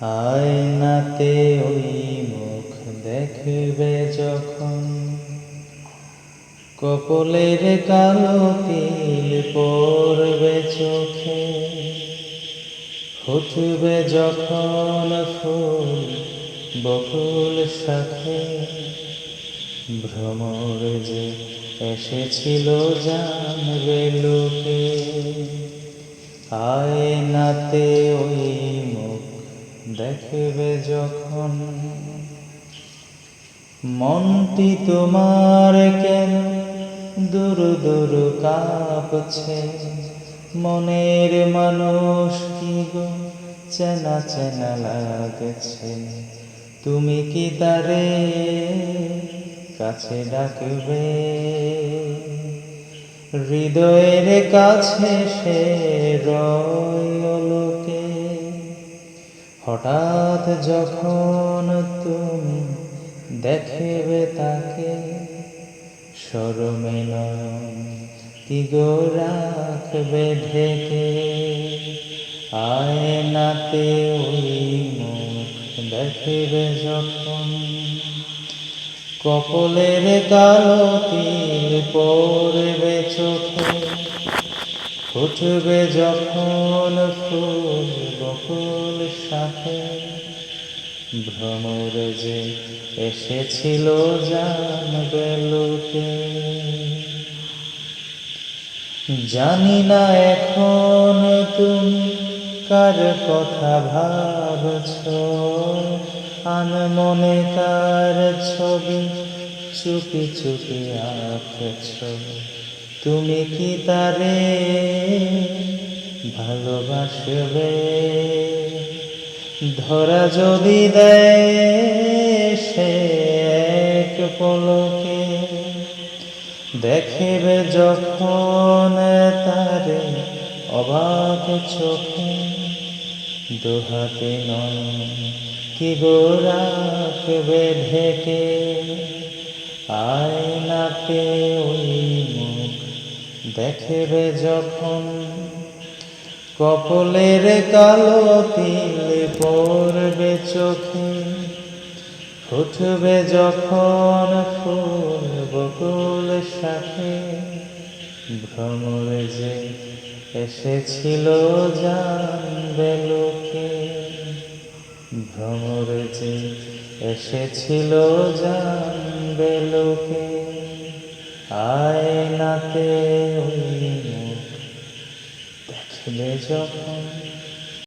আয়নাতে ওই মুখ দেখবে যখন। কপলের কালো তিল পড়বে চোখে, ফুটবে যখন ফুল বকুল শাখে। ভ্রমর যে এসেছিল জানবে লোকে, আয়নাতে ওই মুখ দেখবে যখন মনটি তোমার কেন দূর দূর কাঁপছে? মনের মানুষ কি গো চেনা চেনা লাগছে? তুমি কি তারে কাছে ডাকবে? হৃদয়ের কাছে সে রয়লোকে হঠাৎ যখন তুমি দেখবে তাকে সরমে কি গো রাখবে ঢেকে? আয়নাতে ওই মুখ দেখবে যখন, কপলের কালো তীর পড়বে চোখে। ফুটবে যখন ফুল বকুল সাথে ভ্রমর যে এসেছিল জানবে লোকে। জানি না এখন তুমি কার কথা ভাবছ। আন মনে কার ছবি চুপি চুপি আঁকছ। তুমি কি তারে ভালোবাসবে? ধরা যদি দেয় সে এক পলকে, দেখবে যখন তারে অবাক চোখে। দুহাতে নয়, কি গো রাখবে ঢেকে? আয়নাতে ওই দেখবে যখন কপলের কালো তিল পড়বে চোখে, ফুটবে যখন ফুল বকুল শাখে ভ্রমরে যে এসেছিল জানবে লোকে, ভ্রমরে যে এসেছিল জানবে লোকে। আয়নাতে ওই মুখ দেখবে যখন